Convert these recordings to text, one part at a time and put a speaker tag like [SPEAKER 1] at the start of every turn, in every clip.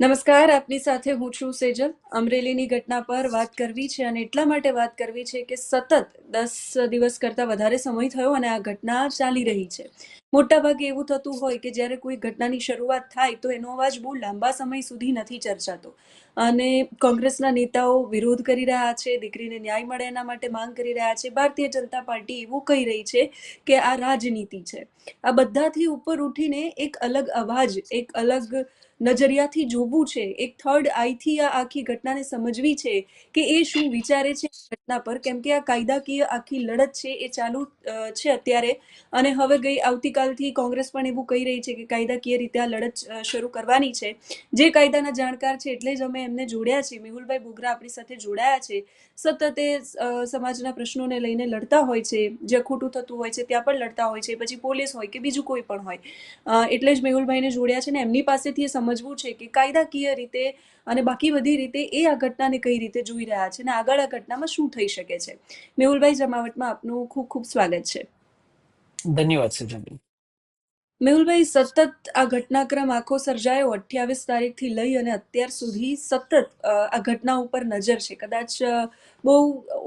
[SPEAKER 1] નમસ્કાર, આપની સાથે હું છું સેજલ. અમરેલીની ઘટના પર વાત કરવી છે અને એટલા માટે વાત કરવી છે કે સતત દસ દિવસ કરતાં વધારે સમય થયો અને આ ઘટના ચાલી રહી છે. મોટાભાગે એવું થતું હોય કે જ્યારે કોઈ ઘટનાની શરૂઆત થાય તો એનો અવાજ બહુ લાંબા સમય સુધી નથી ચર્ચાતો. અને કોંગ્રેસના નેતાઓ વિરોધ કરી રહ્યા છે, દીકરીને ન્યાય મળે એના માટે માંગ કરી રહ્યા છે. ભારતીય જનતા પાર્ટી એવું કહી રહી છે કે આ રાજનીતિ છે. આ બધાથી ઉપર ઉઠીને એક અલગ અવાજ, એક અલગ નજરિયાથી જોવું છે, એક થર્ડ આઈથી આ આખી ઘટનાને સમજવી છે કે એ શું વિચારે છે ઘટના પર. કેમ કે આ કાયદાકીય આખી લડત છે, એ ચાલુ છે અત્યારે. અને હવે ગઈ આવતીકાલથી કોંગ્રેસ પણ એવું કહી રહી છે કે કાયદાકીય રીતે આ લડત શરૂ કરવાની છે. જે કાયદાના જાણકાર છે એટલે જ અમે એમને જોડ્યા છે મેહુલભાઈ બોગરા આપણી સાથે જોડાયા છે. સતત એ સમાજના પ્રશ્નોને લઈને લડતા હોય છે. જે ખોટું થતું હોય છે ત્યાં પણ લડતા હોય છે. પછી પોલીસ હોય કે બીજું કોઈ પણ હોય. એટલે જ મેહુલભાઈને જોડ્યા છે ને એમની પાસેથી એ સમજવું છે કે કાયદાકીય રીતે અને બાકી બધી રીતે એ આ ઘટનાને કઈ રીતે જોઈ રહ્યા છે અને આગળ આ ઘટનામાં શું થઈ શકે છે. મેહુલભાઈ જમાવટમાં આપનું ખૂબ ખૂબ સ્વાગત છે.
[SPEAKER 2] ધન્યવાદ
[SPEAKER 1] મેહુલભાઈ સતત આ ઘટનાક્રમ આખો સર્જાયો અઠ્યાવીસ તારીખથી લઈ અને અત્યાર સુધી સતત આ ઘટના ઉપર નજર છે. કદાચ બહુ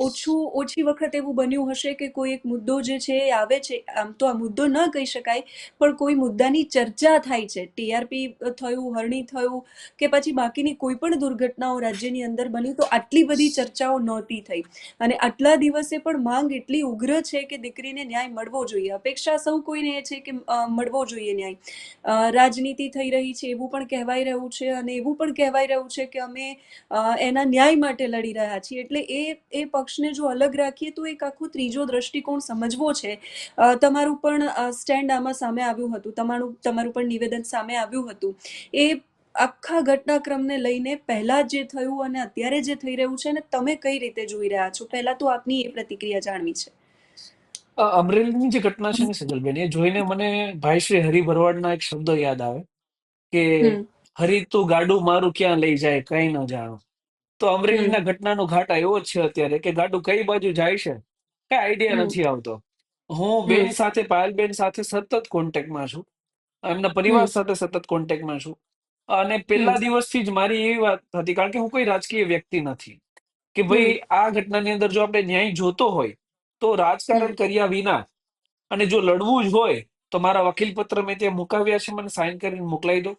[SPEAKER 1] ઓછું, ઓછી વખત એવું બન્યું હશે કે કોઈ એક મુદ્દો જે છે એ આવે છે, આમ તો આ મુદ્દો ન કહી શકાય, પણ કોઈ મુદ્દાની ચર્ચા થાય છે. ટીઆરપી થયું, હરણી થયું કે પછી બાકીની કોઈ પણ દુર્ઘટનાઓ રાજ્યની અંદર બની તો આટલી બધી ચર્ચાઓ નહોતી થઈ. અને આટલા દિવસે પણ માંગ એટલી ઉગ્ર છે કે દીકરીને ન્યાય મળવો જોઈએ. અપેક્ષા સૌ કોઈને એ છે કે મળવો જોઈએ ન્યાય. રાજનીતિ થઈ રહી છે, એવું પણ કહેવાય રહ્યું છે અને એવું પણ કહેવાય રહ્યું છે કે અમે એના ન્યાય માટે લડી રહ્યા છીએ. એટલે એ એ પક્ષને જો અલગ રાખીએ તો એક આખો ત્રીજો દ્રષ્ટિકોણ સમજવો છે. તમારું પણ સ્ટેન્ડ આમાં સામે આવ્યું હતું. તમારું તમારું પણ નિવેદન સામે આવ્યું હતું. એ આખા ઘટનાક્રમને લઈને પહેલા જે થયું અને અત્યારે જે થઈ રહ્યું છે ને તમે કઈ રીતે જોઈ રહ્યા છો? પહેલા તો આપની એ પ્રતિક્રિયા જાણવી છે.
[SPEAKER 2] અમરેલીની જે ઘટના છે ને સજલબેન એ જોઈને મને ભાઈ શ્રી હરિ ભરવાડના એક શબ્દ યાદ આવે કે હરી તું ગાડું મારું ક્યાં લઈ જાય કઈ ન જાણો. તો અમરેલીના ઘટનાનો ઘાટ એવો જ છે અત્યારે કે ગાડું કઈ બાજુ જાય છે? કઈ આઈડિયા નથી આવતો. હું બેન સાથે પાયલબેન સાથે સતત કોન્ટેક્ટમાં છું. એમના પરિવાર સાથે સતત કોન્ટેક્ટમાં છું. અને પહેલા દિવસથી જ મારી એવી વાત હતી કારણ કે હું કોઈ રાજકીય વ્યક્તિ નથી. કે ભાઈ આ ઘટનાની અંદર જો આપણે ન્યાય જોતો હોય તો રાજકારણ કર્યા વિના અને જો લડવું જ હોય તો મારા વકીલ પત્ર મેં ત્યાં મુકાવ્યા છે મને સાઇન કરીને મોકલાવી દો.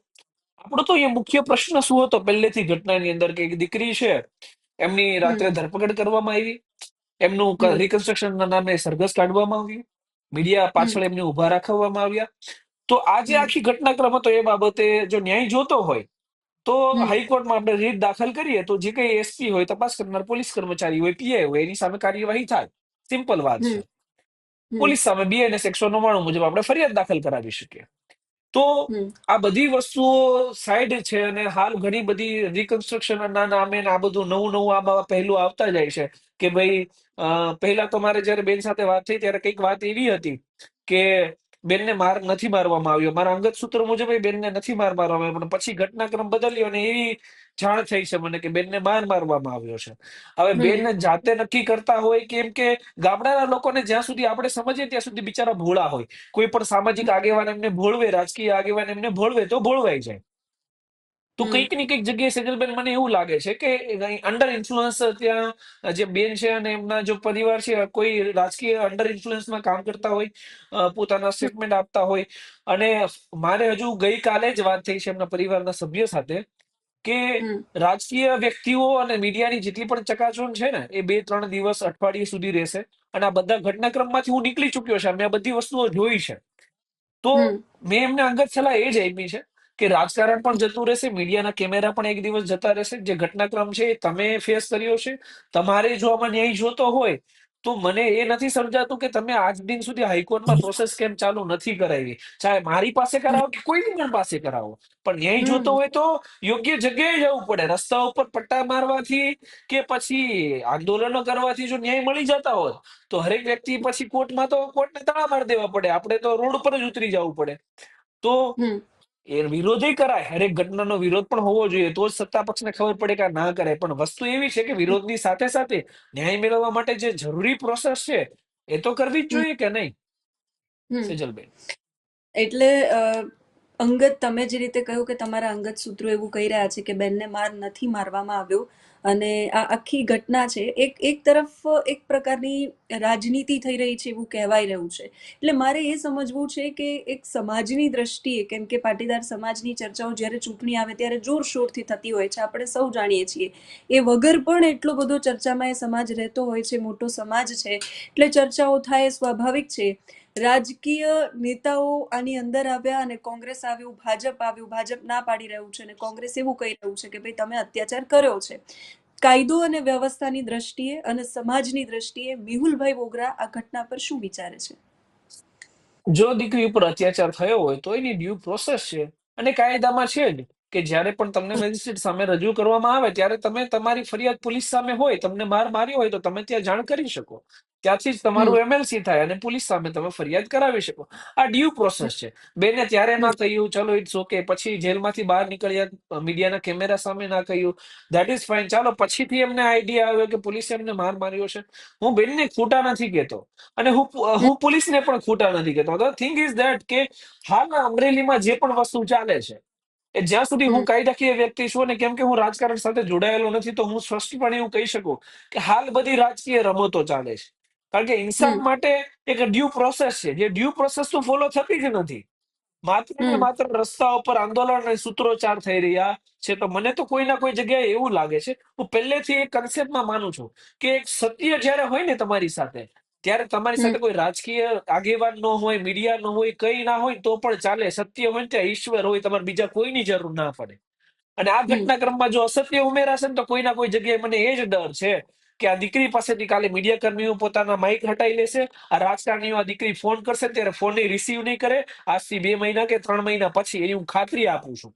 [SPEAKER 2] આપણો તો એ મુખ્ય પ્રશ્ન શું હતો? પહેલેથી ઘટનાની અંદર કે એક દીકરી છે એમની રાત્રે ધરપકડ કરવામાં આવી. એમનું રિકન્સ્ટ્રક્શનના નામે સરઘસ કાઢવામાં આવ્યું મીડિયા પાછળ એમને ઊભા રાખવામાં આવ્યા. તો આ જે આખી ઘટનાક્રમ હતો એ બાબતે જો ન્યાય જોતો હોય તો હાઈકોર્ટમાં આપણે રીટ દાખલ કરીએ તો જે કઈ એસપી હોય તપાસ કરનાર પોલીસ કર્મચારી હોય પીએ હોય એની સામે કાર્યવાહી થાય. સિમ્પલ વાત છે. પોલીસ સામે બીએનએસ એકસો નવ્વાણું મુજબ આપણે ફરિયાદ દાખલ કરાવી શકીએ. તો આ બધી વસ્તુઓ સાઈડ છે અને હાલ ઘણી બધી રિકન્સ્ટ્રક્શન ના નામે ને આ બધું નવું નવું આમાં પહેલું આવતા જાય છે કે ભાઈ પહેલા તો મારે જયારે બેન સાથે વાત થઈ ત્યારે કંઈક વાત એવી હતી કે બેનને માર નથી મારવામાં આવ્યો. મારા અંગત સૂત્ર મુજબ એ બેનને નથી માર મારવામાં આવ્યો પણ પછી ઘટનાક્રમ બદલ્યો અને એવી જાણ થઈ છે મને કે બેનને માર મારવામાં આવ્યો છે. હવે બેન જાતે નક્કી કરતા હોય કેમ કે ગામડાના લોકોને જ્યાં સુધી આપણે સમજીએ ત્યાં સુધી બિચારા ભોળા હોય. કોઈ પણ સામાજિક આગેવાન એમને ભોળવે રાજકીય આગેવાન એમને ભોળવે તો ભોળવાઈ જાય. તો કંઈક ને કંઈક જગ્યાએ સેજલબેન મને એવું લાગે છે કે અંડર ઇન્ફ્લુઅન્સ ત્યાં જે બેન છે અને એમના જો પરિવાર છે કોઈ રાજકીય અંડર ઇન્ફ્લુઅન્સમાં કામ કરતા હોય પોતાના સ્ટેટમેન્ટ આપતા હોય. અને મારે હજુ ગઈકાલે જ વાત થઈ છે એમના પરિવારના સભ્ય સાથે. કે રાજકીય વ્યક્તિઓ અને મીડિયાની જેટલી પણ ચકાચૂન છે ને એ બે ત્રણ દિવસ અઠવાડિયે સુધી રહેશે. અને આ બધા ઘટનાક્રમમાંથી હું નીકળી ચુક્યો છે મેં આ બધી વસ્તુઓ જોઈ છે. તો મેં એમને અંગત સલાહ એ જ આપી છે કે રાજકારણ પણ જતું રહેશે મીડિયાના કેમેરા પણ એક દિવસ જતા રહેશે. જે ઘટનાક્રમ છે એ તમે ફેસ કર્યો છે. તમારે જો આમાં ન્યાય જોતો હોય તો મને એ નથી સમજાતું કે તમે આજ દિન સુધી હાઈકોર્ટમાં પ્રોસેસ કેમ ચાલુ નથી કરાવી? ચાહે મારી પાસે કરાવો કે કોઈની પણ પાસે કરાવો? પણ ન્યાય જોતો હોય તો યોગ્ય જગ્યાએ જવું પડે. રસ્તા ઉપર પટ્ટા મારવાથી કે પછી આંદોલનો કરવાથી જો ન્યાય મળી જતા હોત તો હરેક વ્યક્તિ પછી કોર્ટમાં તો કોર્ટને તાળા માર દેવા પડે. આપણે તો રોડ ઉપર જ ઉતરી જવું પડે. તો એ વિરોધે કરાય. હરેક ઘટનાનો વિરોધ પણ હોવો જોઈએ. તો જ સત્તા પક્ષને ખબર પડે કે ના કરે પણ વસ્તુ એવી છે કે વિરોધની સાથે સાથે ન્યાય મેળવવા માટે જે જરૂરી પ્રોસેસ છે એ તો કરવી જ જોઈએ કે નહીં? સેજલબેન.
[SPEAKER 1] એટલે અંગત તમે જે રીતે કહ્યું કે તમારા અંગત સૂત્રો એવું કહી રહ્યા છે કે બેનને માર નથી મારવામાં આવ્યો અને આ આખી ઘટના છે, એક એક તરફ એક પ્રકારની રાજનીતિ થઈ રહી છે એવું કહેવાય રહ્યું છે. એટલે મારે એ સમજવું છે કે એક સમાજની દ્રષ્ટિએ, કેમ કે પાટીદાર સમાજની ચર્ચાઓ જ્યારે ચૂંટણી આવે ત્યારે જોરશોરથી થતી હોય છે, આપણે સૌ જાણીએ છીએ. એ વગર પણ એટલો બધો ચર્ચામાં એ સમાજ રહેતો હોય છે, મોટો સમાજ છે. એટલે ચર્ચાઓ થાય સ્વાભાવિક છે. રાજકીય નેતાઓ આની અંદર આવ્યા અને કોંગ્રેસ આવ્યું, ભાજપ આવ્યું, ભાજપ ના પાડી રહ્યું છે અને કોંગ્રેસ એવું કહી રહ્યું છે કે ભાઈ તમે અત્યાચાર કર્યો છે. કાયદો અને વ્યવસ્થાની દ્રષ્ટિએ અને સમાજની દ્રષ્ટિએ મેહુલભાઈ બોગરા આ ઘટના પર શું વિચારે છે?
[SPEAKER 2] જો દીકરી ઉપર અત્યાચાર થયો હોય તો એની ડ્યુ પ્રોસેસ છે અને કાયદામાં છે જ. કે જ્યારે પણ તમને મેજિસ્ટ્રેટ સામે રજૂ કરવામાં આવે ત્યારે તમે તમારી ફરિયાદ પોલીસ સામે હોય તમને માર માર્યો હોય તો તમે ત્યાં જાણ કરી શકો. ત્યાંથી જ તમારું એમએલસી થાય અને પોલીસ સામે તમે ફરિયાદ કરાવી શકો. આ ડ્યુ પ્રોસેસ છે. બેને ત્યારે ના થયું ચલો ઇટ્સ ઓકે પછી જેલમાંથી બહાર નીકળ્યા મીડિયાના કેમેરા સામે ના કહ્યું. ધેટ ઇઝ ફાઇન ચાલો પછીથી એમને આઈડિયા આવ્યો કે પોલીસે એમને માર માર્યો છે. હું બેનને ખોટા નથી કહેતો. અને હું હું પોલીસને પણ ખોટા નથી કહેતો. ધ થિંગ ઇઝ ધેટ કે હાલના અમરેલીમાં જે પણ વસ્તુ ચાલે છે એ જ્યાં સુધી હું કાયદાકીય વ્યક્તિ છું અને કેમ કે હું રાજકારણ સાથે જોડાયેલો નથી તો હું સ્પષ્ટપણે એવું કહી શકું કે હાલ બધી રાજકીય રમતો ચાલે છે. કારણ કે ઇન્સાન
[SPEAKER 1] હમ.
[SPEAKER 2] માટે એક ડ્યુ પ્રોસેસ છે. જે ડ્યુ પ્રોસેસ તો ફોલો થતી જ નથી. માત્ર ને
[SPEAKER 1] હમ.
[SPEAKER 2] માત્ર રસ્તા ઉપર આંદોલન અને સૂત્રોચ્ચાર થઈ રહ્યા છે. તો મને તો કોઈ ના કોઈ જગ્યાએ એવું લાગે છે. હું પહેલેથી એક કન્સેપ્ટમાં માનું છું કે એક સત્ય જ્યારે હોય ને તમારી સાથે ત્યારે તમારી સાથે કોઈ રાજકીય આગેવાન ન હોય મીડિયા ન હોય કઈ ના હોય તો પણ ચાલે. સત્ય હોય ત્યાં ઈશ્વર હોય તમારે બીજા કોઈની જરૂર ના પડે. અને આ ઘટનાક્રમમાં જો અસત્ય ઉમેરાશે ને તો કોઈ ના કોઈ જગ્યાએ મને એ જ ડર છે કે આ દીકરી પાસેથી કાલે મીડિયા કર્મીઓ પોતાના માઇક હટાઈ લેશે આ રાજકારણીઓ આ દીકરી ફોન કરશે ત્યારે ફોન રિસીવ નહીં કરે આજથી બે મહિના કે ત્રણ મહિના પછી એની હું ખાતરી આપું છું.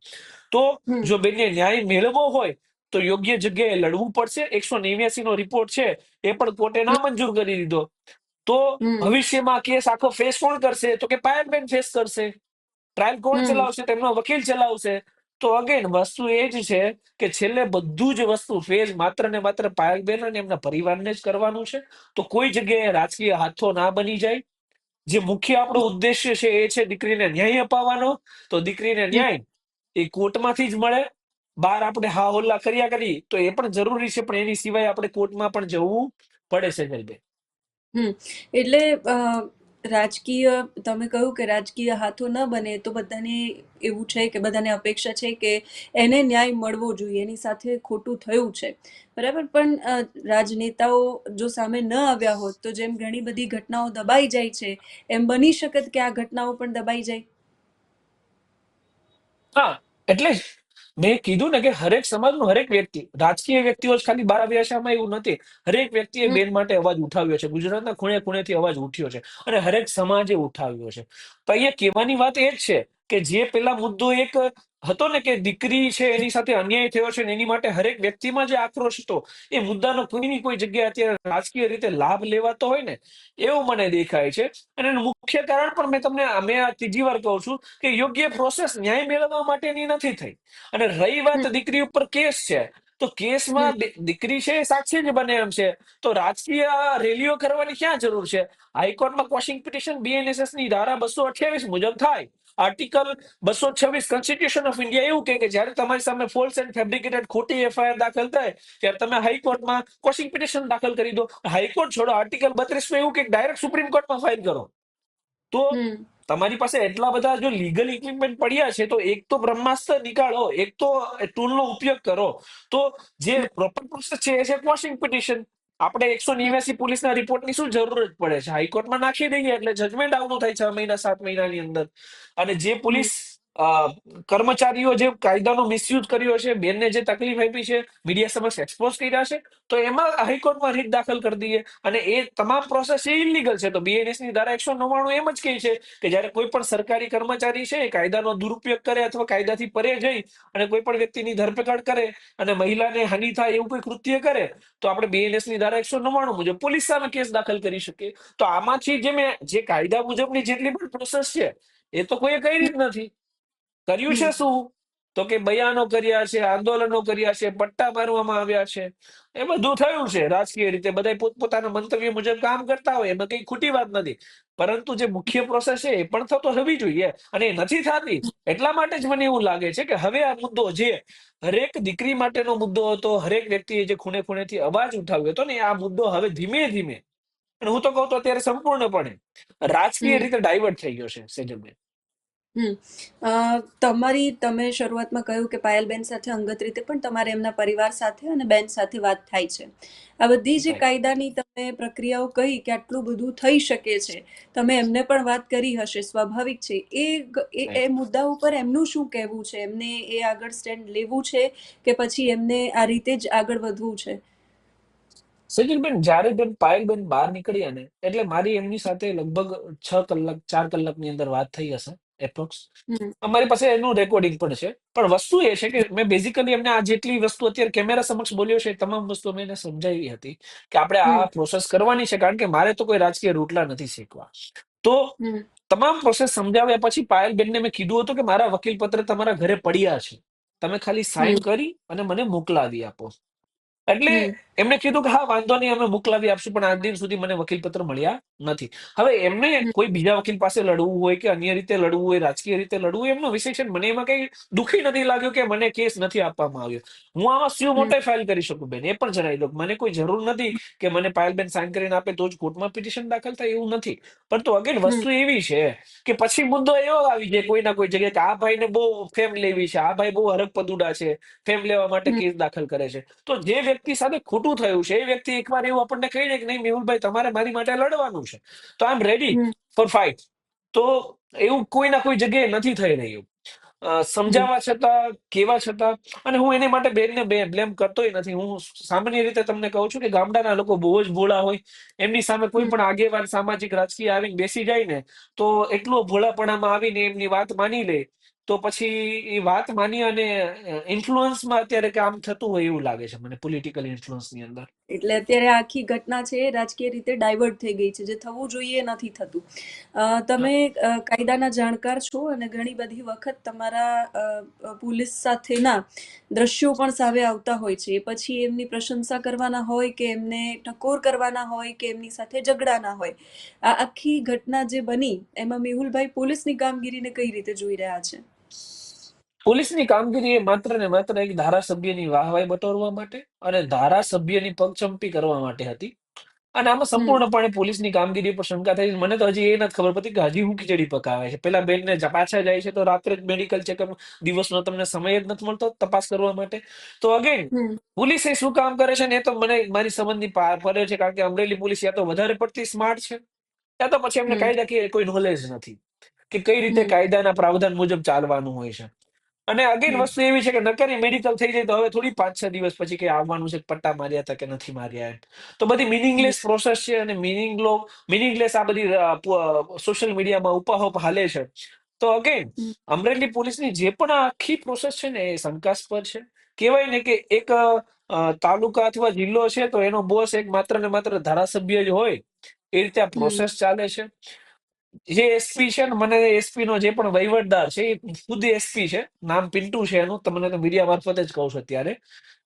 [SPEAKER 2] તો જો બેનને ન્યાય મેળવવો હોય તો યોગ્ય જગ્યાએ લડવું પડશે. એકસો નેવ્યાસી નો રિપોર્ટ છે એ પણ કોર્ટે ના મંજૂર કરી દીધો. તો ભવિષ્યમાં કેસ આખો ફેસ કોણ કરશે તો કે પાયલબેન ફેસ કરશે. ટ્રાયલ કોણ ચલાવશે? તેમનો વકીલ ચલાવશે. તો અગેન વસ્તુ એ જ છે કે છેલ્લે બધું જ વસ્તુ ફેસ માત્ર ને માત્ર પાયલબેન અને એમના પરિવારને જ કરવાનું છે. તો કોઈ જગ્યાએ રાજકીય હાથો ના બની જાય. જે મુખ્ય આપણો ઉદ્દેશ્ય છે એ છે દીકરીને ન્યાય અપાવવાનો. તો દીકરીને ન્યાય એ કોર્ટમાંથી જ મળે. બહાર આપણે હા હોલ્લા કર્યા કરી તો એ પણ જરૂરી છે પણ એની સિવાય આપણે કોર્ટમાં પણ જવું પડે છે
[SPEAKER 1] ગરબે. એટલે રાજકીય તમે કહ્યું કે રાજકીય હાથો ન બને તો બધાને એવું છે કે બધાને અપેક્ષા છે કે એને ન્યાય મળવો જોઈએ એની સાથે ખોટું થયું છે. બરાબર પણ રાજનેતાઓ જો સામે ન આવ્યા હોત તો જેમ ઘણી બધી ઘટનાઓ દબાઈ જાય છે એમ બની શકત કે આ ઘટનાઓ પણ દબાઈ જાય?
[SPEAKER 2] હા એટલે મેં કીધું ને કે હરેક સમાજનો હરેક વ્યક્તિ રાજકીય વ્યક્તિઓ જ ખાલી બાર આવ્યા છે આમાં એવું નથી. હરેક વ્યક્તિએ. બેન માટે અવાજ ઉઠાવ્યો છે. ગુજરાતના ખૂણે ખૂણેથી અવાજ ઉઠ્યો છે. અને હરેક સમાજે ઉઠાવ્યો છે. તો અહીંયા કહેવાની વાત એ જ છે કે જે પેલા મુદ્દો એક હતો ને કે દીકરી છે એની સાથે અન્યાય થયો છે એની માટે હરેક વ્યક્તિમાં જે આક્રોશ હતો એ મુદ્દાનો કોઈની કોઈ જગ્યાએ અત્યારે રાજકીય રીતે લાભ લેવાતો હોય ને એવું મને દેખાય છે. અને એનું મુખ્ય કારણ પણ મેં તમને મેં આ ત્રીજી વાર કહું છું કે યોગ્ય પ્રોસેસ ન્યાય મેળવવા માટેની નથી થઈ. અને રહી વાત દીકરી ઉપર કેસ છે તો. કેસમાં દીકરી છે સાક્ષી જ બને એમ છે. તો રાજકીય રેલીઓ કરવાની ક્યાં જરૂર છે? હાઈકોર્ટમાં કોશિંગ પિટિશન બીએનએસએસની ધારા બસો અઠ્યાવીસ મુજબ થાય. આર્ટિકલ બસો છવ્વીસ કોન્સ્ટિટ્યુશન ઓફ ઇન્ડિયા એવું કે જ્યારે તમારી સામે ફોલ્સ એન્ડ ફેબ્રિકેટેડ ખોટી એફઆઈઆર દાખલ થાય ત્યારે તમે હાઈકોર્ટમાં કોશિંગ પિટિશન દાખલ કરી દો. હાઈકોર્ટ છોડો આર્ટિકલ બત્રીસમાં એવું કે ડાયરેક્ટ સુપ્રીમ કોર્ટમાં ફાઇલ કરો. તો તમારી પાસે એટલા બધા જો લીગલ ઇક્વિપમેન્ટ પડ્યા છે તો એક તો બ્રહ્માસ્ત્ર નીકાળો એક તો ટૂલનો ઉપયોગ કરો. તો જે પ્રોપર પ્રોસેસ છે એ છે વોશિંગ પિટિશન આપણે એકસો નેવ્યાસી પોલીસના રિપોર્ટની શું જરૂર જ પડે છે? હાઈકોર્ટમાં નાખી દઈએ એટલે જજમેન્ટ આવતું થાય છ મહિના, સાત મહિનાની અંદર. અને જે પોલીસ કર્મચારીઓ જે કાયદાનો મિસયુઝ કર્યો છે બેનને જે તકલીફ આપી છે મીડિયા સમક્ષ એક્સપોઝ કર્યા છે, તો એમાં હાઈકોર્ટમાં રીટ દાખલ કરી દઈએ. અને એ તમામ પ્રોસેસ એ ઇલીગલ છે. તો બીએનએસની ધારા એકસો નવ્વાણું એમ જ કહે છે કે જ્યારે કોઈ પણ સરકારી કર્મચારી છે કાયદાનો દુરુપયોગ કરે અથવા કાયદાથી પરે જઈ અને કોઈ પણ વ્યક્તિની ધરપકડ કરે અને મહિલાને હાનિ થાય એવું કોઈ કૃત્ય કરે, તો આપણે બીએનએસની ધારા એકસો નવ્વાણું મુજબ પોલીસ સામે કેસ દાખલ કરી શકીએ. તો આમાંથી જે મેં, જે કાયદા મુજબની જેટલી પણ પ્રોસેસ છે, એ તો કોઈ કઈ રીત નથી. કર્યું છે શું? તો કે બયાનો કર્યા છે આંદોલનો કર્યા છે પટ્ટા મારવામાં આવ્યા છે. એ બધું થયું છે. રાજકીય રીતે બધા પોતપોતાના મંતવ્ય મુજબ કામ કરતા હોય એમાં કઈ ખોટી વાત નથી. પરંતુ જે મુખ્ય પ્રોસેસ છે એ પણ થતો હોવી જોઈએ. અને એ નથી થતી એટલા માટે જ મને એવું લાગે છે કે હવે આ મુદ્દો જે હરેક દીકરી માટેનો મુદ્દો હતો હરેક વ્યક્તિએ જે ખૂણે ખૂણેથી અવાજ ઉઠાવ્યો હતો ને આ મુદ્દો હવે ધીમે ધીમે અને હું તો કહું તો અત્યારે સંપૂર્ણપણે રાજકીય રીતે ડાયવર્ટ થઈ ગયો છે સેજલબેન.
[SPEAKER 1] હમ. તમારી તમે શરૂઆતમાં કહ્યું કે પાયલબેન સાથે અંગત રીતે પણ તમારે એમના પરિવાર સાથે અને બેન સાથે વાત થાય છે. આ બધી જે કાયદાની તમે પ્રક્રિયાઓ કહી કે આટલું બધું થઈ શકે છે તમે એમને પણ વાત કરી હશે સ્વાભાવિક છે. એ એ મુદ્દા ઉપર એમનું શું કહેવું છે? એમને એ આગળ સ્ટેન્ડ લેવું છે કે પછી એમને આ રીતે જ આગળ વધવું છે?
[SPEAKER 2] સજલબેન જ્યારે બેન પાયલબેન બહાર નીકળ્યા ને એટલે મારી એમની સાથે લગભગ છ કલાક ચાર કલાકની અંદર વાત થઈ હશે. એપ્રોક્સ અમારી પાસે એનું રેકોર્ડિંગ પણ છે. પણ વસ્તુ એ છે કે મેં બેઝિકલી એમને આ જેટલી વસ્તુ અત્યારે કેમેરા સમક્ષ બોલ્યો છે તમામ વસ્તુ મેં એને સમજાવી હતી કે આપણે આ પ્રોસેસ કરવાની છે કારણ કે મારે તો કોઈ રાજકીય રોટલા નથી શીખવા. તો તમામ પ્રોસેસ સમજાવ્યા પછી પાયલબેનને મેં કીધું હતું કે મારા વકીલ પત્ર તમારા ઘરે પડ્યા છે. તમે ખાલી સાઈન કરી અને મને મોકલાવી આપો. એટલે એમણે કીધું કે હા વાંધો નહીં અમે મોકલાવી આપશું પણ આજ દિન સુધી મને વકીલ પત્ર મળ્યા નથી. હવે એમને કોઈ બીજા વકીલ પાસે લડવું હોય કે અન્ય રીતે લડવું હોય રાજકીય રીતે લડવું એમનો વિષય છે મને એમાં કઈ દુખી નથી લાગ્યું કે મને કેસ નથી આપવામાં આવ્યો. હું આમાં સ્યુ મોટે ફાઇલ કરી શકું બેન? એ પણ જણાવી દો મને કોઈ જરૂર નથી કે મને પાયલબેન સાઇન કરીને આપે તો જ કોર્ટમાં પિટિશન દાખલ થાય એવું નથી. પરંતુ અગેન વસ્તુ એવી છે કે પછી મુદ્દો એવો આવી જાય કોઈ ના કોઈ જગ્યાએ કે આ ભાઈને બહુ ફેમ લેવી છે આ ભાઈ બહુ હરક પદુડા છે ફેમ લેવા માટે કેસ દાખલ કરે છે. તો જે વ્યક્તિ સાથે ખોટું થયું છે. એ વ્યક્તિ એકવાર એવું આપણને કહી દે કે નહીં મેહુલભાઈ તમારે મારી માટે લડવાનું છે. તો I am ready for fight તો એવું કોઈ ના કોઈ જગ્યાએ નથી થઈ રહ્યું. સમજાવવા છતાં કેવા છતાં અને હું એની માટે બેનને બે બ્લેમ કરતોય નથી. હું સામાન્ય રીતે તમને કહું છું કે ગામડાના લોકો બહુ જ ભોળા હોય. એમની સામે કોઈ પણ આગેવાન સામાજિક રાજકીય આવીને બેસી જાય ને તો એટલો ભોળાપણામાં આવીને એમની વાત માની લે. તો પછી એ વાત માની અને ઇન્ફ્લુઅન્સમાં અત્યારે કામ થતું હોય એવું લાગે છે મને પોલિટિકલ ઇન્ફ્લુઅન્સની અંદર.
[SPEAKER 1] એટલે અત્યારે આખી ઘટના છે રાજકીય રીતે ડાયવર્ટ થઈ ગઈ છે, જે થવું જોઈએ નથી થતું. તમે કાયદાના જાણકાર છો અને ઘણી બધી વખત તમારા પોલીસ સાથેના દ્રશ્યો પણ સામે આવતા હોય છે. પછી એમની પ્રશંસા કરવાના હોય કે એમને ટકોર કરવાના હોય કે એમની સાથે ઝઘડાના હોય. આ આખી ઘટના જે બની, એમાં મેહુલભાઈ પોલીસની કામગીરીને કઈ રીતે જોઈ રહ્યા છે?
[SPEAKER 2] પોલીસની કામગીરી એ માત્ર ને માત્ર એક ધારાસભ્યની વાહવાઈ બટોરવા માટે અને ધારાસભ્યની પગચંપી કરવા માટે હતી. અને આમાં સંપૂર્ણપણે પોલીસની કામગીરી પર શંકા થઈ. મને તો હજી એ નથી ખબર પડતી કે હજી હું ખીચડી પકાવે છે. પેલા બેનને ને પાછા જાય છે તો રાત્રે જ મેડિકલ ચેકઅપ દિવસનો તમને સમય જ નથી મળતો તપાસ કરવા માટે. તો અગેન પોલીસે એ શું કામ કરે છે ને એ તો મને મારી સંબંધની પરે છે કારણ કે અમરેલી પોલીસ યા તો વધારે પડતી સ્માર્ટ છે. યા તો પછી એમને કાયદાકીય કોઈ નોલેજ નથી. કે કઈ રીતે
[SPEAKER 1] હમ.
[SPEAKER 2] કાયદાના પ્રાવધાન મુજબ ચાલવાનું હોય છે. અને અગેન
[SPEAKER 1] હમ.
[SPEAKER 2] વસ્તુ એવી છે કે નકરી મેડિકલ થઈ જાય તો હવે થોડી પાંચ છ દિવસ પછી કે આવવાનું છે કે પટ્ટા માર્યા હતા કે નથી માર્યા એમ. તો બધી
[SPEAKER 1] હમ.
[SPEAKER 2] મિનિંગલેસ પ્રોસેસ છે અને મિનિંગલો મિનિંગલેસ આ બધી સોશિયલ મીડિયામાં ઉપાહોપ હાલે છે. તો અગેન
[SPEAKER 1] હમ.
[SPEAKER 2] અમરેલી પોલીસની જે પણ આ આખી પ્રોસેસ છે ને એ શંકાસ્પદ છે. કહેવાય ને કે એક અ, અ, તાલુકા અથવા જિલ્લો છે તો એનો બોસ એક માત્ર ને માત્ર ધારાસભ્ય જ હોય. એ રીતે આ
[SPEAKER 1] હમ.
[SPEAKER 2] પ્રોસેસ ચાલે છે. જે એસપી છે ને મને એસપી નો જે પણ વહીવટદાર છે એ ખુદ એસપી છે. નામ પિન્ટુ છે એનું. તમને તો મીડિયા મારફતે જ કહું છું અત્યારે.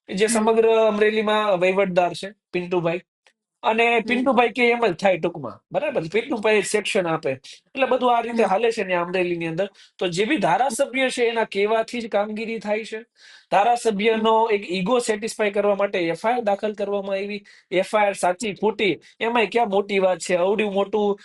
[SPEAKER 2] જે સમગ્ર અમરેલીમાં વહીવટદાર છે પિન્ટુભાઈ. અને પિન્ટુભાઈ કે એમ જ થાય ટૂંકમાં. બરાબર? પિન્ટુભાઈ સેક્શન આપે. એટલે બધું આ રીતે હાલે છે ને અમરેલીની અંદર. તો જે બી ધારાસભ્ય છે એના કહેવાથી જ કામગીરી થાય છે. ધારાસભ્યનો એક ઈગો સેટિસ્ફાય કરવા માટે એફઆઈઆર દાખલ કરવામાં આવી. એફઆઈઆર સાચી, ખોટી એમાં ક્યાં મોટી વાત છે? અવડું મોટું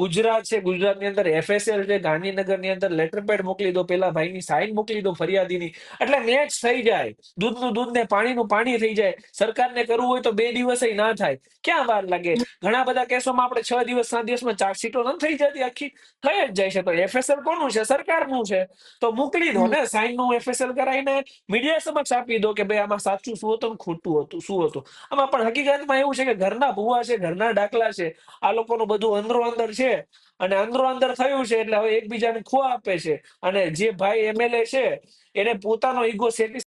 [SPEAKER 2] ગુજરાત છે, ગુજરાતની અંદર એફએસએલ છે, ગાંધીનગરની અંદર લેટર મોકલી દો, પેલા ભાઈની સાઈન મોકલી દો ફરિયાદીની. એટલે મેચ થઈ જાય. દૂધનું દૂધ ને પાણીનું પાણી થઈ જાય. સરકારને કરવું હોય તો બે દિવસે ના થાય. ક્યાં વાર લાગે? ઘણા બધા કેસોમાં આપણે છ દિવસ, સાત દિવસમાં ચાર્જશીટો નથી થઈ જતી આખી. થઈ જ જાય છે. તો એફએસએલ કોનું છે? સરકારનું છે. તો મોકલી દો ને. સાઈનનું એફએસએલ કરાવીને મીડિયા સમક્ષ આપી દો કે ભાઈ આમાં સાચું શું હતું ખોટું હતું, શું હતું? આમાં પણ હકીકતમાં એવું છે કે ઘરના ભૂવા છે, ઘરના ડાકલા છે, આ લોકોનું બધું અંદરો અંદર છે અને અંદરો અંદર થયું છે એટલે હવે એકબીજાને ખો આપે છે અને જે ભાઈ એમએલએ છે, એને પોતાનો ઈગો સેટિસ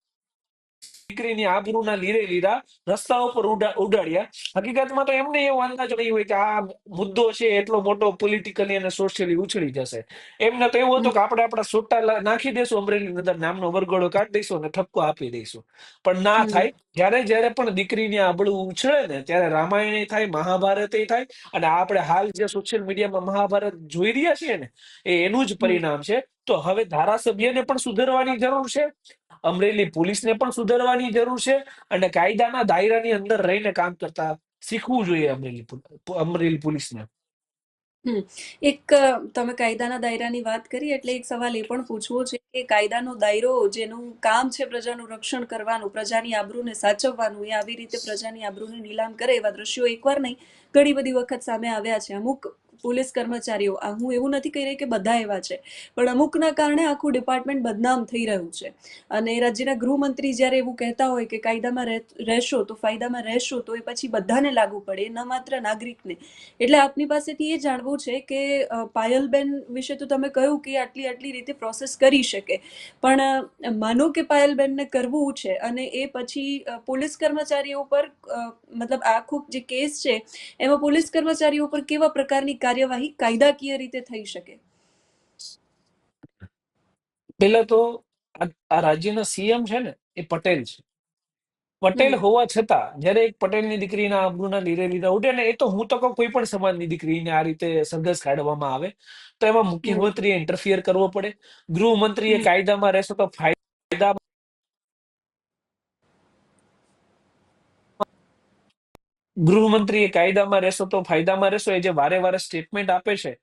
[SPEAKER 2] દીકરીની આબરૂના લીરે લીરા રસ્તા ઉપર ઉડાડ્યા. હકીકતમાં તો એમને એવો અંદાજ નહીં હોય કે આ મુદ્દો છે એટલો મોટો પોલિટિકલી અને સોશિયલી ઉછળી જશે. એમને તો એવું હતું કે આપણે આપણા સોટા નાખી દઈશું અમરેલી નગર નામનો વરઘોડો કાઢી દઈશું અને ઠપકો આપી દઈશું. પણ ના થાય. જ્યારે જ્યારે પણ દીકરીની આબળું ઉછળે ને ત્યારે રામાયણ થાય મહાભારત થાય અને આપણે હાલ જે સોશિયલ મીડિયામાં મહાભારત જોઈ રહ્યા છીએ ને એ એનું જ પરિણામ છે. તો હવે ધારાસભ્યને પણ સુધરવાની જરૂર છે. અમરેલી પોલીસને પણ સુધારવાની જરૂર છે અને કાયદાના દાયરાની અંદર રહીને કામ કરતા શીખવું જોઈએ અમરેલી અમરેલી પોલીસને.
[SPEAKER 1] એક, તમે કાયદાના દાયરાની વાત કરી એટલે એક સવાલ એ પણ પૂછવો છે કે કાયદાનો દાયરો જેનું કામ છે પ્રજાનું રક્ષણ કરવાનું, પ્રજાની આબરૂને સાચવવાનું, એ આવી રીતે પ્રજાની આબરૂને નીલામ કરે એવા દ્રશ્યો એકવાર નહીં, ઘણી બધી વખત સામે આવ્યા છે. અમુક પોલીસ કર્મચારીઓ, આ હું એવું નથી કહી રહી કે બધા એવા છે, પણ અમુકના કારણે આખું ડિપાર્ટમેન્ટ બદનામ થઈ રહ્યું છે. અને રાજ્યના ગૃહમંત્રી જ્યારે એવું કહેતા હોય કે કાયદામાં રહેશો તો ફાયદામાં રહેશો તો એ પછી બધાને લાગુ પડે ન માત્ર નાગરિકને. એટલે આપની પાસેથી એ જાણવું છે કે પાયલબેન વિશે તો તમે કહ્યું કે આટલી આટલી રીતે પ્રોસેસ કરી શકે. પણ માનો કે પાયલબેનને કરવું છે અને એ પછી પોલીસ કર્મચારીઓ પર મતલબ આખો જે કેસ છે, એમાં પોલીસ કર્મચારીઓ પર કેવા પ્રકારની કાર્યવાહી કાયદાકીય રીતે થઈ શકે
[SPEAKER 2] પેલા તો આ રાજ્યના સીએમ છે ને એ પટેલ છે પટેલ હોવા છતાં જયારે એક પટેલની દીકરીના આબરૂના લીરે લીધા ઉઠે ને એ તો હું તો કહું કોઈ પણ સમાજની દીકરીને આ રીતે સરઘસ કાઢવામાં આવે તો એમાં. મુખ્યમંત્રીએ ઇન્ટરફિયર કરવો પડે ગૃહમંત્રીએ
[SPEAKER 1] હમ.
[SPEAKER 2] કાયદામાં રહેશે તો ફાયદા ગૃહમંત્રીએ કાયદામાં રહેશો તો ફાયદામાં રહેશો. એ જે વારે વારે સ્ટેટમેન્ટ આપે છે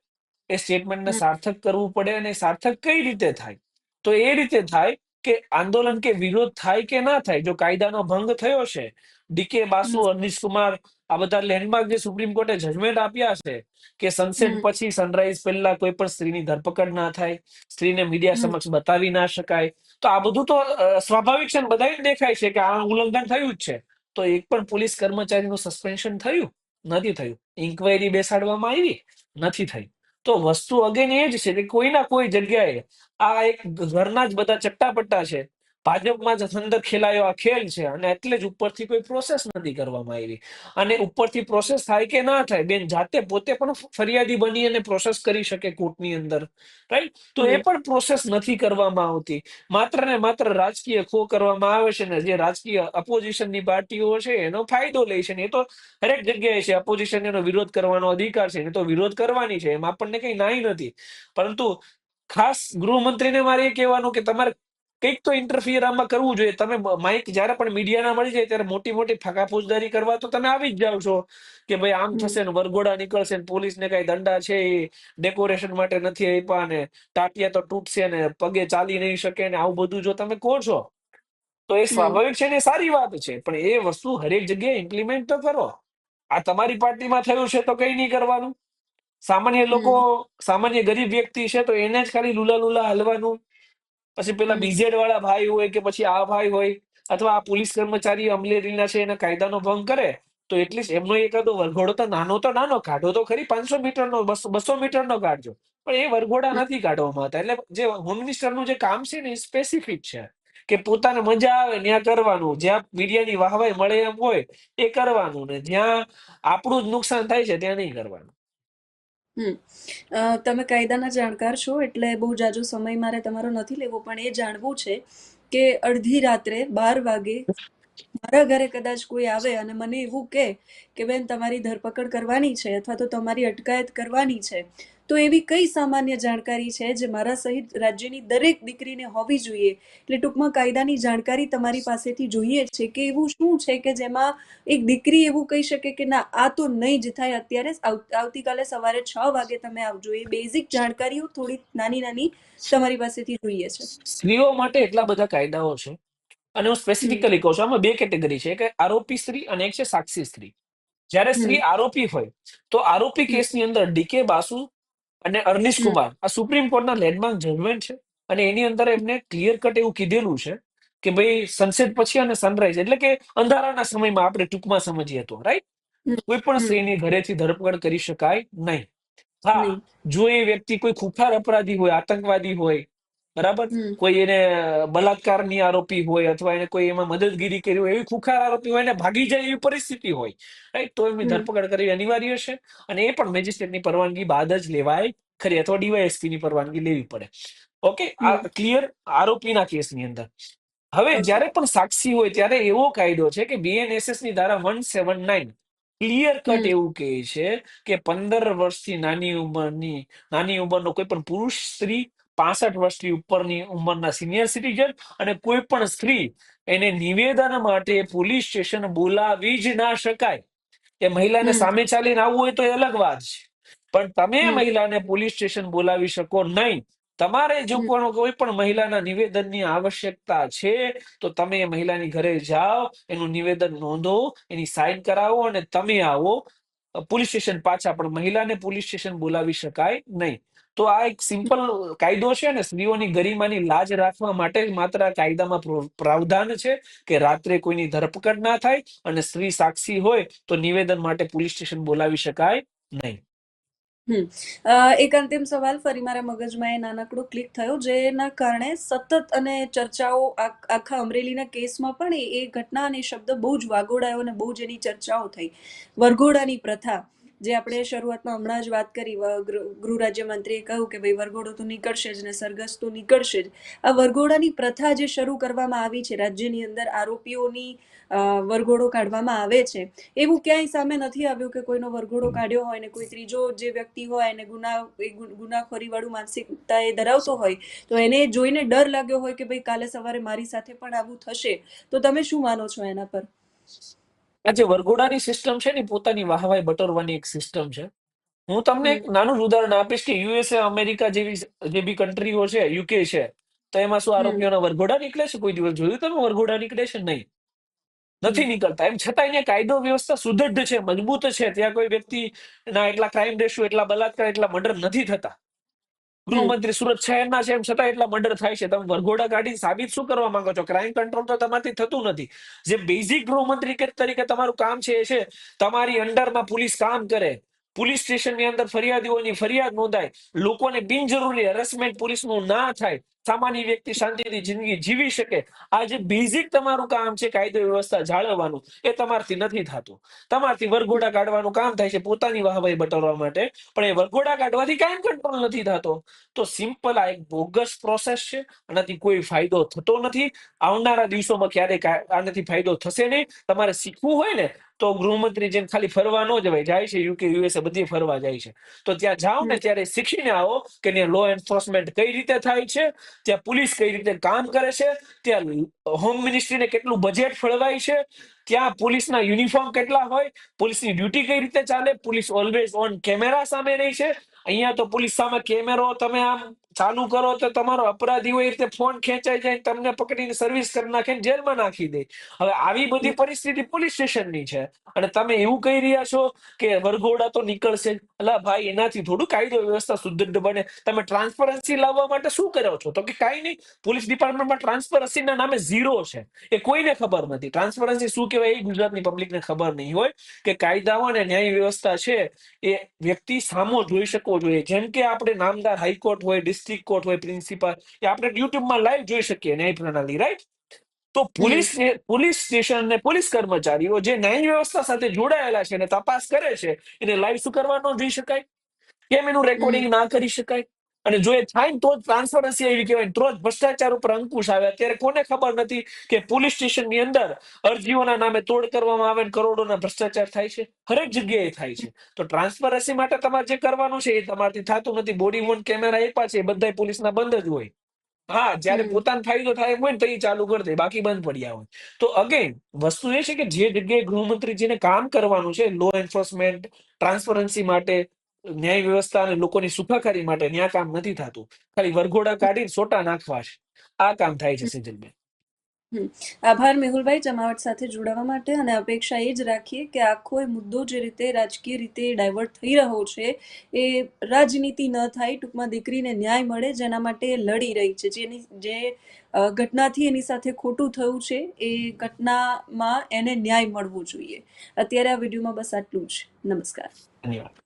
[SPEAKER 2] એ સ્ટેટમેન્ટને સાર્થક કરવું પડે અને સાર્થક કઈ રીતે થાય? તો એ રીતે થાય કે આંદોલન કે વિરોધ થાય કે ના થાય જો કાયદાનો ભંગ થયો છે ડીકે બાસુ. અનિશ કુમાર આ બધા લેન્ડમાર્ક જે સુપ્રીમ કોર્ટે જજમેન્ટ આપ્યા છે કે સનસેટ પછી સનરાઈઝ પહેલા કોઈ પણ સ્ત્રીની ધરપકડ ના થાય સ્ત્રીને મીડિયા સમક્ષ બતાવી ના શકાય. તો આ બધું તો સ્વાભાવિક છે બધા બધાને દેખાય છે કે આ ઉલ્લંઘન થયું જ છે. તો એક પણ પોલીસ કર્મચારીનું સસ્પેન્શન થયું, નથી થયું. ઇન્કવાયરી બેસાડવામાં આવી, નથી થઈ. તો વસ્તુ અગેન એ જ છે કે કોઈના કોઈ જગ્યાએ આ એક ઘરના જ બધા ચટ્ટાપટ્ટા છે. ભાજપમાં જ અંદર ખેલાયો આ ખેલ છે અને એટલે જ ઉપરથી કોઈ પ્રોસેસ નથી કરવામાં આવી. અને ઉપરથી પ્રોસેસ થાય કે ના થાય બેન જાતે પોતે પણ ફરિયાદી બની અને પ્રોસેસ કરી શકે કોર્ટની અંદર રાઈટ તો એ પણ પ્રોસેસ નથી કરવામાં આવતી. માત્ર ને માત્ર રાજકીય ખો કરવામાં આવે છે ને જે રાજકીય અપોઝિશનની પાર્ટીઓ છે એનો ફાયદો લે છે ને એ તો હરેક જગ્યાએ છે. અપોઝિશન એનો વિરોધ કરવાનો અધિકાર છે એ તો વિરોધ કરવાની છે એમાં આપણને કઈ નાઈ નથી. પરંતુ ખાસ ગૃહમંત્રીને મારે એ કહેવાનું કે તમારે કંઈક તો ઇન્ટરફિયર આમાં કરવું જોઈએ. તમે માઇક જ્યારે પણ મીડિયાના મળી જાય ત્યારે મોટી મોટી ફાકા ફોજદારી કરવા તો તમે આવી જ જાવ છો કે ભાઈ આમ થશે ને વરઘોડા નીકળશે ને પોલીસને કઈ દંડા છે એ ડેકોરેશન માટે નથી આપ્યા ને ટાટિયા તો તૂટશે ને પગે ચાલી નહીં શકે ને આવું બધું જો તમે કહો છો તો એ. સ્વાભાવિક છે ને સારી વાત છે. પણ એ વસ્તુ હરેક જગ્યાએ ઇમ્પ્લિમેન્ટ તો કરો. આ તમારી પાર્ટીમાં થયું છે તો કઈ નહીં કરવાનું. સામાન્ય લોકો સામાન્ય ગરીબ વ્યક્તિ છે તો એને જ ખાલી લુલા લુલા હલવાનું. પછી પેલા બીજેડ વાળા ભાઈ હોય કે પછી આ ભાઈ હોય અથવા આ પોલીસ કર્મચારી અમલેરીના છે એના કાયદાનો ભંગ કરે તો એટલીસ્ટ એમનો એકાદો વરઘોડો તો નાનો તો નાનો કાઢો તો ખરી પાંચસો મીટરનો બસો મીટર મીટરનો કાઢજો. પણ એ વરઘોડા નથી કાઢવામાં આવતા. એટલે જે હોમ મિનિસ્ટરનું જે કામ છે ને એ સ્પેસિફિક છે કે પોતાને મજા આવે ત્યાં કરવાનું જ્યાં મીડિયાની વાહવાઈ મળે એમ હોય એ કરવાનું ને જ્યાં આપણું જ નુકસાન થાય છે ત્યાં નહીં કરવાનું.
[SPEAKER 1] તમે કાયદાના જાણકાર છો એટલે બહુ જાજો સમય મારે તમારો નથી લેવો, પણ એ જાણવું છે કે અડધી રાત્રે બાર વાગે મારા ઘરે કદાચ કોઈ આવે અને મને એવું કે, બેન, તમારી ધરપકડ કરવાની છે અથવા તો તમારી અટકાયત કરવાની છે. તો એવી કઈ સામાન્ય જાણકારી છે જે મારા સહિત રાજ્યની દરેક દીકરીને હોવી જોઈએ? એટલે ટૂંકમાં કાયદાની જાણકારી તમારી પાસેથી જોઈએ છે કે એવું શું છે કે જેમાં એક દીકરી એવું કહી શકે કે ના આ તો નહીં જ થાય. અત્યારે આવતીકાલે સવારે છ વાગે તમે આવજો. એ બેઝિક જાણકારીઓ થોડી નાની નાની તમારી પાસેથી જોઈએ છે.
[SPEAKER 2] સ્ત્રીઓ માટે એટલા બધા કાયદાઓ છે. અને હું સ્પેસિફિકલી કહું છું આમાં બે કેટેગરી છે. કે આરોપી સ્ત્રી અને એક છે સાક્ષી સ્ત્રી. જ્યારે સ્ત્રી આરોપી હોય તો આરોપી કેસની અંદર ડીકે બાસુ અને અર્નિશ કુમાર આ સુપ્રીમ કોર્ટના લેન્ડમાર્ક જજમેન્ટ છે અને એની અંદર એમને ક્લિયર કટ એવું કીધેલું છે કે ભાઈ સનસેટ પછી અને સનરાઈઝ એટલે કે અંધારાના સમયમાં આપણે ટૂંકમાં સમજીએ તો રાઈટ કોઈ પણ સ્ત્રીની ઘરેથી ધરપકડ કરી શકાય નહીં. હા જો એ વ્યક્તિ કોઈ ખુખાર અપરાધી હોય આતંકવાદી હોય બરાબર? કોઈ એને બલાત્કારની આરોપી હોય અથવા એને કોઈ એમાં મદદગીરી કરી હોય એવી ખુખાર આરોપી હોય એને ભાગી જાય એવી પરિસ્થિતિ હોય રાઈટ તો એમની ધરપકડ કરવી અનિવાર્ય છે. અને એ પણ મેજિસ્ટ્રેટની પરવાનગી બાદ જ લેવાય. ખરી અથવા ડીવાયએસપી ની પરવાનગી લેવી પડે. ઓકે આ ક્લિયર આરોપીના કેસની અંદર. હવે જ્યારે પણ સાક્ષી હોય ત્યારે એવો કાયદો છે કે બીએનએસએસની ધારા one seven nine clear cut એવું કહે છે કે પંદર વર્ષથી નાની ઉંમરની નાની ઉંમરનો કોઈ પણ પુરુષ સ્ત્રી પાસઠ વર્ષથી ઉપરની ઉંમરના સિનિયર સિટીઝન અને કોઈ પણ સ્ત્રી એને નિવેદન માટે પોલીસ સ્ટેશન બોલાવી જ ના શકાય. એ મહિલાને સામે ચાલીને આવવું હોય તો એ અલગ વાત છે. પણ તમે મહિલાને પોલીસ સ્ટેશન બોલાવી શકો નહીં. તમારે જો કોઈ પણ મહિલાના નિવેદનની આવશ્યકતા છે તો તમે એ મહિલાની ઘરે જાઓ એનું નિવેદન નોંધો એની સાઈન કરાવો અને તમે આવો. પોલીસ સ્ટેશન પાછા પણ મહિલાને પોલીસ સ્ટેશન બોલાવી શકાય નહીં. તો આ એક સિમ્પલ કાયદો છે ને, સ્ત્રીઓની ગરિમાની લાજ રાખવા માટે માત્ર કાયદામાં પ્રાવધાન છે કે રાત્રે કોઈની ધરપકડ ના થાય અને સ્ત્રી સાક્ષી હોય તો નિવેદન માટે પોલીસ સ્ટેશન બોલાવી શકાય નહીં.
[SPEAKER 1] એક અંતિમ સવાલ, ફરી મારા મગજમાં એ નાનકડો ક્લિક થયો, જેના કારણે સતત અને ચર્ચાઓ આખા અમરેલીના કેસમાં પણ એ એ ઘટના અને શબ્દ બહુ જ વાગોડાયો અને બહુ જ એની ચર્ચાઓ થઈ. વરઘોડાની પ્રથા. જે આપણે શરૂઆતમાં હમણાં જ વાત કરી ગૃહ રાજ્યમંત્રીએ કહ્યું કે ભાઈ, વરઘોડો તો નીકળશે જ ને, સરઘસ તો નીકળશે જ. આ વરઘોડાની પ્રથા જે શરૂ કરવામાં આવી છે, રાજ્યની અંદર આરોપીઓની વરઘોડો કાઢવામાં આવે છે, એવું ક્યાંય સામે નથી આવ્યું કે કોઈનો વરઘોડો કાઢ્યો હોય ને, કોઈ ત્રીજો જે વ્યક્તિ હોય એને ગુના, એ ગુ- ગુનાખોરી વાળું માનસિકતા એ ધરાવતો હોય, તો એને જોઈને ડર લાગ્યો હોય કે ભાઈ, કાલે સવારે મારી સાથે પણ આવું થશે. તો તમે શું માનો છો એના પર?
[SPEAKER 2] આ જે વરઘોડાની સિસ્ટમ છે ને પોતાની વાહવાઈ બટરવાની એક સિસ્ટમ છે. હું તમને એક નાનું જ ઉદાહરણ આપીશ કે યુએસએ અમેરિકા જેવી જે બી કન્ટ્રીઓ છે યુકે છે તો એમાં શું આરોપીઓના વરઘોડા નીકળે છે કોઈ દિવસ? જોયું તમે વરઘોડા નીકળે છે નહીં? નથી નીકળતા. એમ છતાં અહીંયા કાયદો વ્યવસ્થા સુદૃઢ છે મજબૂત છે. ત્યાં કોઈ વ્યક્તિના એટલા ક્રાઇમ રેશિયો એટલા બલાત્કાર એટલા મર્ડર નથી થતા. ગૃહમંત્રી સુરત શહેરના છે એમ છતાં એટલા મર્ડર થાય છે. તમે વરઘોડા કાઢી સાબિત શું કરવા માંગો છો? ક્રાઇમ કંટ્રોલ તો તમારથી થતું નથી. જે બેઝિક ગૃહમંત્રી તરીકે તમારું કામ છે એ છે તમારી અંડરમાં પોલીસ કામ કરે. પોલીસ સ્ટેશનની અંદર ફરિયાદીઓની ફરિયાદ નોંધાય. લોકોને બિનજરૂરી હેરેસમેન્ટ પોલીસનું ના થાય. સામાન્ય વ્યક્તિ શાંતિથી જિંદગી જીવી શકે. આ જે બેઝિક તમારું કામ છે કાયદો વ્યવસ્થા જાળવવાનું એ તમારથી નથી થતું. તમારથી વરઘોડા કાઢવાનું કામ થાય છે પોતાની વાહવાઈ બટોરવા માટે પણ એ વરઘોડા કાઢવાથી કાયમ કંટ્રોલ નથી થતો. તો સિમ્પલ આ એક બોગસ પ્રોસેસ છે આનાથી કોઈ ફાયદો થતો નથી. આવનારા દિવસોમાં ક્યારેય કા- આનાથી ફાયદો થશે નહીં. તમારે શીખવું હોય ને તો ગૃહમંત્રી જેમ ખાલી ફરવા ન જવાય જાય છે યુકે યુએસએ બધી ફરવા જાય છે. તો ત્યાં જાઓ ને ત્યારે શીખીને આવો કે લો એન્ફોર્સમેન્ટ કઈ રીતે થાય છે ત્યાં પોલીસ કઈ રીતે કામ કરે છે, ત્યાં હોમ મિનિસ્ટ્રીને કેટલું બજેટ ફળવાય છે, ત્યાં પોલીસના યુનિફોર્મ કેટલા હોય, પોલીસની ડ્યુટી કઈ રીતે ચાલે, પોલીસ ઓલવેઝ ઓન કેમેરા સામે રહી છે અહીંયા તો પોલીસ સામે કેમેરો તમે આમ ચાલુ કરો તો તમારો અપરાધી હોય રીતે ફોન ખેંચાઈ જાય તમને પકડીને સર્વિસ કરી નાખે જેલમાં નાખી દે. હવે આવી બધી પરિસ્થિતિ પોલીસ સ્ટેશનની છે. અને તમે એવું કહી રહ્યા છો કે વરઘોડા તો નીકળશે અલા ભાઈ, એનાથી થોડું કાયદો વ્યવસ્થા સુદૃઢ બને. તમે ટ્રાન્સપરન્સી લાવવા માટે શું કરો છો? તો કે કાંઈ નહીં. પોલીસ ડિપાર્ટમેન્ટમાં ટ્રાન્સપરન્સીના નામે ઝીરો છે. એ કોઈને ખબર નથી. ટ્રાન્સપરન્સી શું કહેવાય એ ગુજરાતની પબ્લિકને ખબર નહીં હોય કે કાયદાઓ અને ન્યાય વ્યવસ્થા છે એ વ્યક્તિ સામો જોઈ શકવો જોઈએ. જેમ કે આપણે નામદાર હાઈકોર્ટ હોય ડિસ્ટ્રિક્ટ કોર્ટ હોય પ્રિન્સિપાલ એ આપણે યુટ્યુબમાં લાઈવ જોઈ શકીએ ન્યાય પ્રણાલી રાઈટ તો પોલીસ પોલીસ સ્ટેશન અને પોલીસ કર્મચારીઓ જે ન્યાય વ્યવસ્થા સાથે જોડાયેલા છે અને તપાસ કરે છે એને લાઈવ શું કરવા ન જોઈ શકાય? કેમ એનું રેકોર્ડિંગ ના કરી શકાય? અને જો એ થાય તો જ ટ્રાન્સપરન્સી એવી કહેવાય. તો જ ભ્રષ્ટાચાર ઉપર અંકુશ આવે. અત્યારે કોને ખબર નથી કે પોલીસ સ્ટેશનની અંદર અરજીઓના નામે તોડ કરવામાં આવે ને કરોડોના ભ્રષ્ટાચાર થાય છે? હરેક જગ્યાએ થાય છે. તો ટ્રાન્સપરન્સી માટે તમારે જે કરવાનું છે એ તમારથી થતું નથી. બોડી વોન કેમેરા આપ્યા છે એ બધા પોલીસના બંધ જ હોય. હા જ્યારે પોતાનો ફાયદો થાય હોય ને તો એ ચાલુ કરી દે. બાકી બંધ પડ્યા હોય. તો અગેન વસ્તુ એ છે કે જે જગ્યાએ ગૃહમંત્રીજીને કામ કરવાનું છે લો એન્ફોર્સમેન્ટ ટ્રાન્સપરન્સી માટે ન્યાય વ્યવસ્થા અને લોકોની સુખાકારી માટે ન્યાય કામ નથી થતું. ખાલી વરઘોડા કાઢીને સોટા નાખવા છે. આ કામ થાય છે સેજલબેન.
[SPEAKER 1] આભાર મેહુલભાઈ જમાવટ સાથે જોડાવા માટે અને અપેક્ષા એ જ રાખીએ કે આખો એ મુદ્દો જે રીતે રાજકીય રીતે ડાયવર્ટ થઈ રહ્યો છે એ રાજનીતિ ન થાય ટૂંકમાં દીકરીને ન્યાય મળે જેના માટે એ લડી રહી છે. જેની જે ઘટનાથી એની સાથે ખોટું થયું છે એ ઘટનામાં એને ન્યાય મળવો જોઈએ. અત્યારે આ વિડીયોમાં બસ આટલું જ. નમસ્કાર.
[SPEAKER 2] ધન્યવાદ.